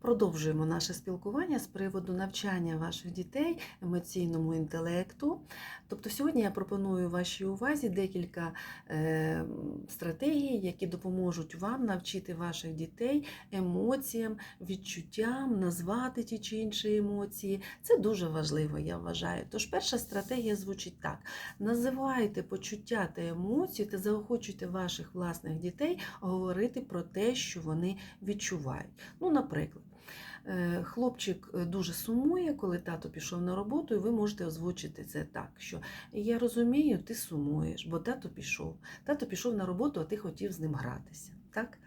Продовжуємо наше спілкування з приводу навчання ваших дітей емоційному інтелекту. Тобто сьогодні я пропоную вашій увазі декілька е, стратегій, які допоможуть вам навчити ваших дітей емоціям, відчуттям, назвати ті чи інші емоції. Це дуже важливо, я вважаю. Тож перша стратегія звучить так: називайте почуття та емоції та заохочуйте ваших власних дітей говорити про те, що вони відчувають. Ну, наприклад. Е, Хлопчик е, дуже сумує, коли тато пішов на роботу, і ви можете озвучити це так, що я розумію, ти сумуєш, бо тато пішов. Тато пішов на роботу, а ти хотів з ним гратися. Так?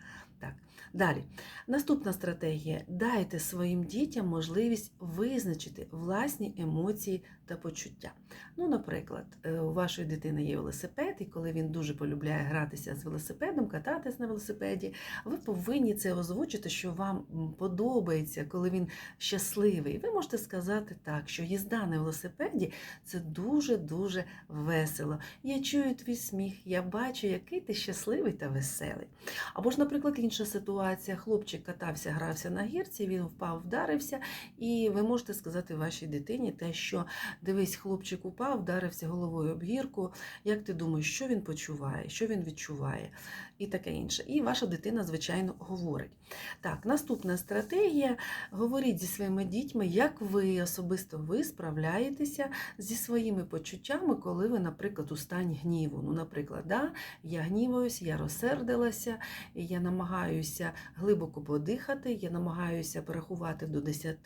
Так. Далі. Наступна стратегія: дайте своїм дітям можливість визначити власні емоції та почуття. Ну, наприклад, е, у вашої дитини є велосипед, і коли він дуже полюбляє гратися з велосипедом, кататись на велосипеді, ви повинні це озвучити, що вам подобається, коли він щасливий. Ви можете сказати так, що їзда на велосипеді це дуже-дуже весело. Я чую твій сміх, я бачу, який ти щасливий та веселий. Або ж, наприклад, інша ситуація: хлопчик катався, грався на гірці, він впав, вдарився, і ви можете сказати вашій дитині те, що дивись, хлопчик упав, вдарився головою об гірку. Як ти думаєш, що він почуває, що він відчуває, і таке інше. І ваша дитина, звичайно, говорить. Так, наступна стратегія: говоріть зі своїми дітьми, як ви особисто ви справляєтеся зі своїми почуттями, коли ви, наприклад, у стані гніву. Ну, наприклад, да, я гніваюсь, я розсердилася, я намагаюся глибоко подихати, я намагаюся порахувати до 10,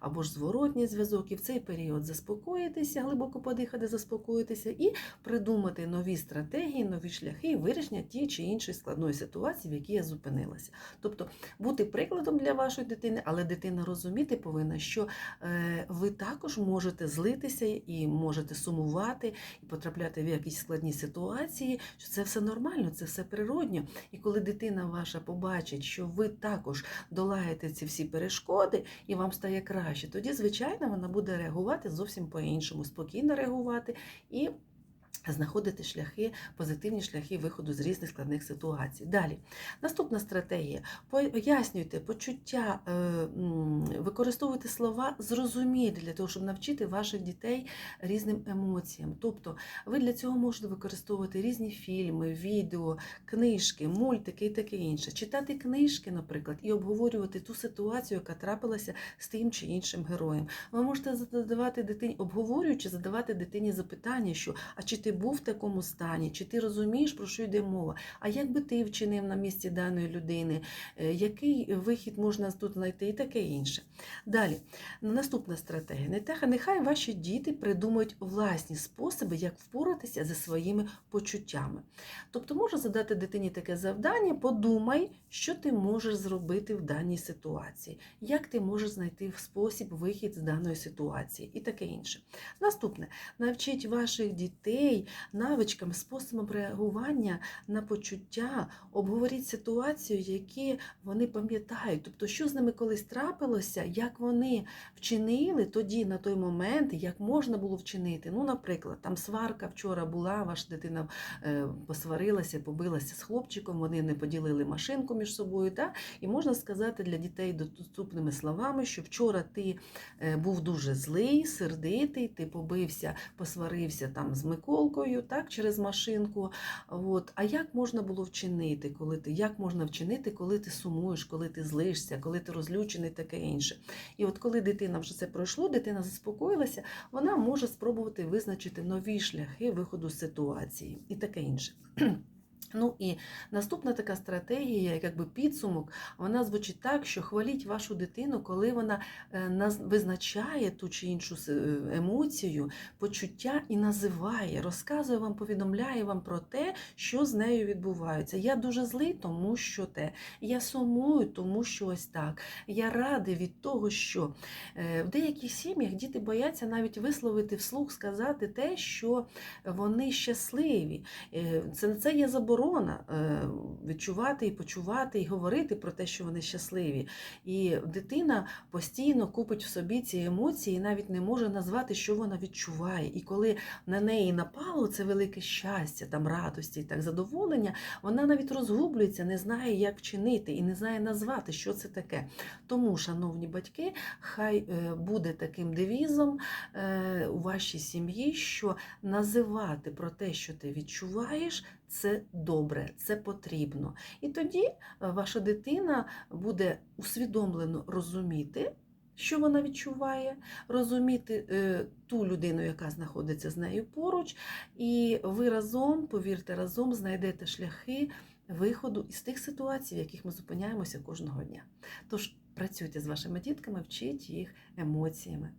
або ж зворотній зв'язок, і в цей період заспокоїтися, глибоко подихати, заспокоїтися і придумати нові стратегії, нові шляхи вирішення тієї чи іншої складної ситуації, в якій я зупинилася. Тобто бути прикладом для вашої дитини, але дитина розуміти повинна, що е, ви також можете злитися і можете сумувати і потрапляти в якісь складні ситуації, що це все нормально, це все природньо. І коли дитина ваша побачить, що ви також долаєте ці всі перешкоди і вам стає краще, тоді, звичайно, вона буде реагувати зовсім по-іншому, спокійно реагувати і. Знаходити шляхи, позитивні шляхи виходу з різних складних ситуацій. Далі, наступна стратегія: пояснюйте почуття, е, використовуйте слова зрозумілі для того, щоб навчити ваших дітей різним емоціям. Тобто, ви для цього можете використовувати різні фільми, відео, книжки, мультики і таке інше. Читати книжки, наприклад, і обговорювати ту ситуацію, яка трапилася з тим чи іншим героєм. Ви можете задавати дитині, обговорюючи, задавати дитині запитання, що а чи ти був в такому стані, чи ти розумієш, про що йде мова? А як би ти вчинив на місці даної людини? Е, Який вихід можна тут знайти і таке інше. Далі, наступна стратегія. Нехай- ваші діти придумають власні способи, як впоратися зі своїми почуттями. Тобто можна задати дитині таке завдання, подумай, що ти можеш зробити в даній ситуації, як ти можеш знайти спосіб вихід з даної ситуації і таке інше. Наступне, навчіть ваших дітей навичкам, способом реагування на почуття, обговоріть ситуацію, які вони пам'ятають, тобто, що з ними колись трапилося, як вони вчинили тоді на той момент, як можна було вчинити. Ну, наприклад, там сварка вчора була, ваша дитина е, посварилася, побилася з хлопчиком, вони не поділили машинку між собою. Та? І можна сказати для дітей доступними словами, що вчора ти е, був дуже злий, сердитий, ти побився, посварився там з Миколкою, так, через машинку. От. А як можна було вчинити, коли ти, як можна вчинити, коли ти сумуєш, коли ти злишся, коли ти розлючений, таке інше. І от коли дитина вже це пройшло, дитина заспокоїлася, вона може спробувати визначити нові шляхи виходу з ситуації і таке інше. Ну і наступна така стратегія, якби підсумок, вона звучить так, що хваліть вашу дитину, коли вона е, визначає ту чи іншу е, емоцію, почуття і називає, розказує вам, повідомляє вам про те, що з нею відбувається. Я дуже злий, тому що те. Я сумую, тому що ось так. Я радий від того, що Е, в деяких сім'ях діти бояться навіть висловити вслух, сказати те, що вони щасливі. Це, це є заборонено. Заборона е, відчувати і почувати, і говорити про те, що вони щасливі. І дитина постійно купить в собі ці емоції, і навіть не може назвати, що вона відчуває. І коли на неї напало це велике щастя, там радості так задоволення, вона навіть розгублюється, не знає, як вчинити і не знає назвати, що це таке. Тому, шановні батьки, хай е, буде таким девізом е, у вашій сім'ї, що називати про те, що ти відчуваєш, це добре, це потрібно. І тоді е, ваша дитина буде усвідомлено розуміти. Що вона відчуває, розуміти е, ту людину, яка знаходиться з нею поруч, і ви разом, повірте, разом знайдете шляхи виходу із тих ситуацій, в яких ми зупиняємося кожного дня. Тож працюйте з вашими дітками, вчіть їх емоціями.